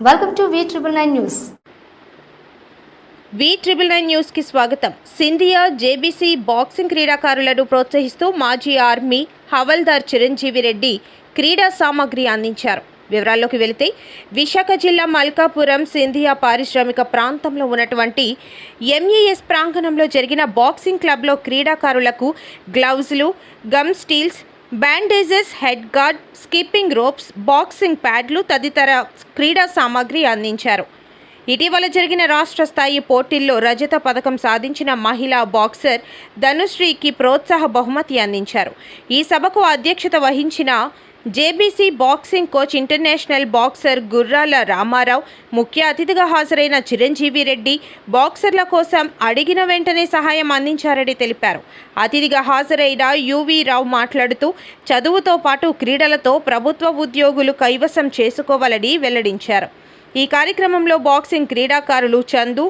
V triple nine news V triple nine న్యూస్కి స్వాగతం. Scindia JBC boxing క్రీడాకారులను ప్రోత్సహిస్తూ మాజీ ఆర్మీ హవల్దార్ చిరంజీవి రెడ్డి క్రీడా సామాగ్రి అందించారు. వివరాల్లోకి వెళితే విశాఖ జిల్లా మల్కాపురం సింధియా పారిశ్రామిక ప్రాంతంలో ఉన్నటువంటి ఎంఈఎస్ ప్రాంగణంలో జరిగిన బాక్సింగ్ క్లబ్లో క్రీడాకారులకు గ్లౌజులు gum steels bandages head guard skipping ropes boxing ప్యాడ్లు తదితర క్రీడా సామాగ్రి అందించారు. ఇటీవల జరిగిన రాష్ట్ర స్థాయి పోటీల్లో రజత పథకం సాధించిన మహిళా బాక్సర్ ధనుశ్రీకి ప్రోత్సాహ బహుమతి అందించారు. ఈ సభకు అధ్యక్షత వహించిన JBC boxing coach international boxer Gurrala Ramarao ముఖ్య అతిథిగా హాజరైన చిరంజీవి రెడ్డి బాక్సర్ల కోసం అడిగిన వెంటనే సహాయం అందించారని తెలిపారు. అతిథిగా హాజరైన యువి రావు మాట్లాడుతూ చదువుతో పాటు క్రీడలతో ప్రభుత్వ ఉద్యోగులు కైవసం చేసుకోవాలని వెల్లడించారు. ఈ కార్యక్రమంలో బాక్సింగ్ క్రీడాకారులు చందు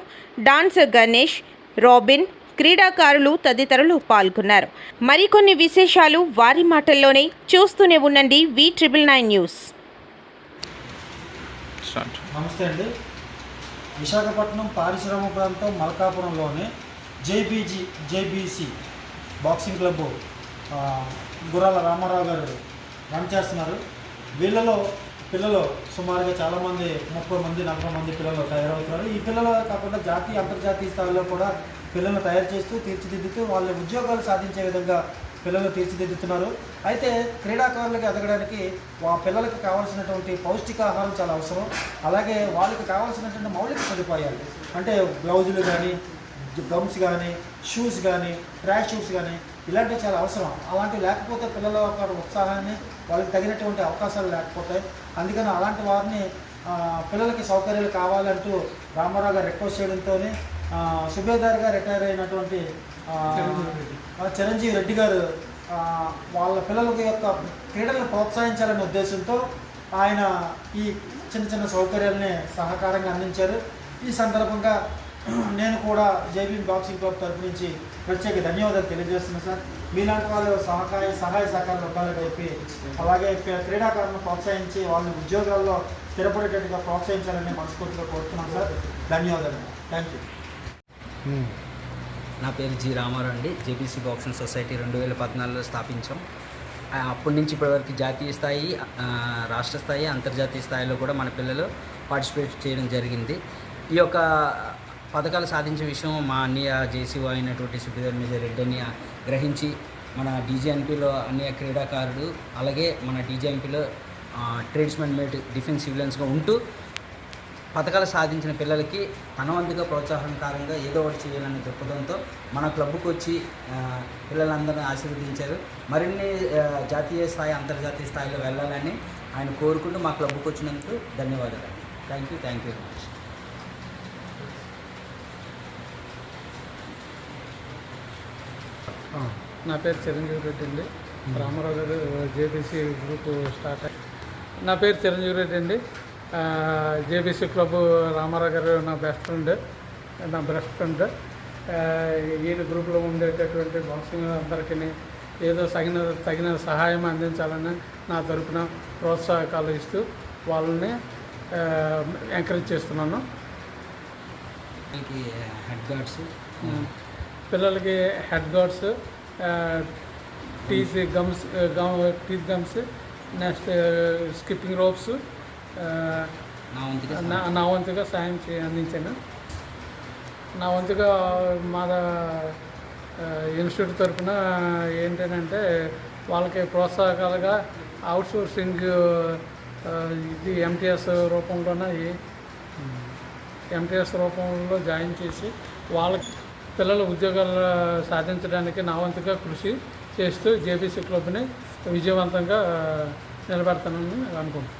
డాన్స్ గణేష్ రాబిన్ క్రీడాకారులు తదితరులు పాల్గొన్నారు. మరికొన్ని విశేషాలు వారి మాటల్లోనే చూస్తూనే ఉండండి వి ట్రిపుల్ నైన్ న్యూస్. నమస్తే అండి. విశాఖపట్నం పారిశ్రామిక ప్రాంతం మల్కాపురంలోని జేబీజీ జేబీసీ బాక్సింగ్ క్లబ్ ఆ, గుర్రాల రామారావు గారు రన్ చేస్తున్నారు. వీళ్ళలో పిల్లలు సుమారుగా చాలామంది ముప్పై మంది నలభై మంది పిల్లలు తయారవుతున్నారు. ఈ పిల్లలు కాకుండా జాతీయ అంతర్జాతీయ స్థాయిలో కూడా పిల్లలను తయారు చేస్తూ తీర్చిదిద్దుతూ వాళ్ళ ఉద్యోగాలు సాధించే విధంగా పిల్లలు తీర్చిదిద్దుతున్నారు. అయితే క్రీడాకారులకి ఎదగడానికి ఆ పిల్లలకి కావాల్సినటువంటి పౌష్టికాహారం చాలా అవసరం. అలాగే వాళ్ళకి కావాల్సినటువంటి మౌలిక సదుపాయాలు అంటే గ్లౌజులు కానీ గమ్స్ కానీ షూస్ కానీ ట్రాక్ షూస్ కానీ ఇలాంటివి చాలా అవసరం. అలాంటివి లేకపోతే పిల్లల యొక్క ఉత్సాహాన్ని వాళ్ళకి తగినటువంటి అవకాశాలు లేకపోతాయి. అందుకని అలాంటి వారిని పిల్లలకి సౌకర్యాలు కావాలంటూ రామారావు గారు రిక్వెస్ట్ చేయడంతోనే సుబేదార్గా రిటైర్ అయినటువంటి చిరంజీవి రెడ్డి గారు వాళ్ళ పిల్లలకి యొక్క క్రీడలను ప్రోత్సహించాలనే ఉద్దేశంతో ఆయన ఈ చిన్న చిన్న సౌకర్యాలని సహకారంగా అందించారు. ఈ సందర్భంగా నేను కూడా జేబీ బాక్సింగ్ క్లబ్ తరఫు నుంచి ప్రత్యేక ధన్యవాదాలు తెలియజేస్తున్నాను సార్. మీలాంటి వాళ్ళు సహకాయ సహాయ సహకారాలు ఉండాలని చెప్పి అలాగే క్రీడాకారులను ప్రోత్సహించి వాళ్ళని ఉద్యోగాల్లో స్థిరపడేటట్టుగా ప్రోత్సహించాలని మనస్ఫూర్తిగా కోరుతున్నాను సార్. ధన్యవాదాలు. థ్యాంక్ యూ నా పేరు జి రామారావు అండి. జేబీసీ బాక్సింగ్ సొసైటీ రెండు వేల పద్నాలుగులో స్థాపించాం. అప్పటి నుంచి ఇప్పటివరకు జాతీయ స్థాయి రాష్ట్ర స్థాయి అంతర్జాతీయ స్థాయిలో కూడా మన పిల్లలు పార్టిసిపేట్ చేయడం జరిగింది. ఈ యొక్క పథకాలు సాధించే విషయం మా అన్నయ్య జేసీఓ అయినటువంటి సుఖదేవ్ మీద రెడ్డి అని గ్రహించి మన డీజీఎంపీలో అన్నయ్య క్రీడాకారుడు అలాగే మన డీజీఎంపీలో ట్రేడ్స్మెన్ మేట్ డిఫెన్స్ సివిలియన్స్గా ఉంటూ పథకాలు సాధించిన పిల్లలకి తన వంతుగా ప్రోత్సాహకారంగా ఏదో ఒకటి చేయాలనే దృక్పథంతో మన క్లబ్కు వచ్చి పిల్లలందరినీ ఆశీర్వదించారు. మరిన్ని జాతీయ స్థాయి అంతర్జాతీయ స్థాయిలో వెళ్ళాలని ఆయన కోరుకుంటూ మా క్లబ్కు వచ్చినందుకు ధన్యవాదాలు. Thank you thank you very much నా పేరు చిరంజీవి రెడ్డి అండి. రామారావు గారు జేబీసీ గ్రూప్ స్టార్ట్ అయ్యి నా పేరు చిరంజీవి రెడ్డి అండి. ఆ, జేబీసీ క్లబ్ రామారావు గారు నా బెస్ట్ ఫ్రెండ్ నా బెస్ట్ ఫ్రెండ్. ఈయన గ్రూప్లో ఉండేటటువంటి బాక్సింగ్ అందరికీ ఏదో తగిన తగిన సహాయం అందించాలని నా తరపున ప్రోత్సాహకాలు ఇస్తూ వాళ్ళని ఎంకరేజ్ చేస్తున్నాను. హెడ్ గార్డ్స్ పిల్లలకి head guards teeth gums gum teeth gums next skipping ropes నా వంతుగా నా నా వంతుగా సాయం చే అందించాను. నా వంతుగా మా ఇన్స్టిట్యూట్ తరఫున ఏంటంటే వాళ్ళకి ప్రోత్సాహకాలుగా అవుట్సోర్సింగ్ ఇది ఎంటీఎస్ రూపంలోన ఎంటీఎస్ రూపంలో జాయిన్ చేసి వాళ్ళకి పిల్లల ఉద్యోగాలు సాధించడానికి నా వంతుగా కృషి చేస్తూ జేబీసీ క్లబ్ని విజయవంతంగా నిలబెడతానని అనుకుంటున్నాను.